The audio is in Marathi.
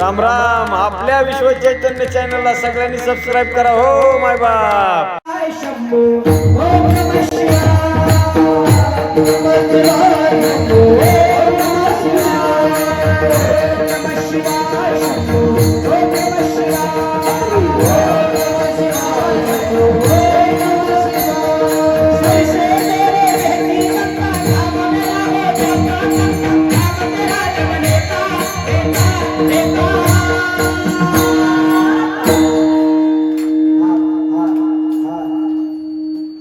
राम राम आपल्या विश्व चैतन्य ला सगळ्यांनी सबस्क्राईब करा हो, हो माय बाप